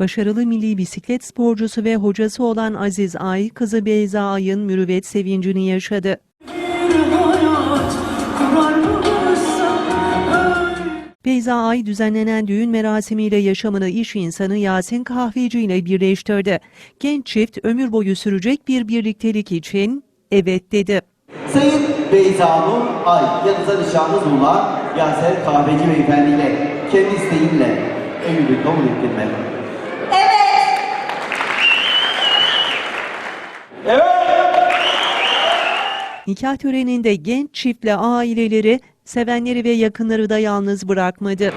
Başarılı milli bisiklet sporcusu ve hocası olan Aziz Ay, kızı Beyza Ay'ın mürüvvet sevincini yaşadı. Beyza Ay düzenlenen düğün merasimiyle yaşamını iş insanı Yasin Kahveci ile birleştirdi. Genç çift ömür boyu sürecek bir birliktelik için evet dedi. Sayın Beyza Nur Ay, yanınıza nişanlınız bulunan Yaser Kahveci Beyefendi ile kendi isteğiyle evlilik kabul ettin mi? Nikah töreninde genç çiftle aileleri, sevenleri ve yakınları da yalnız bırakmadı.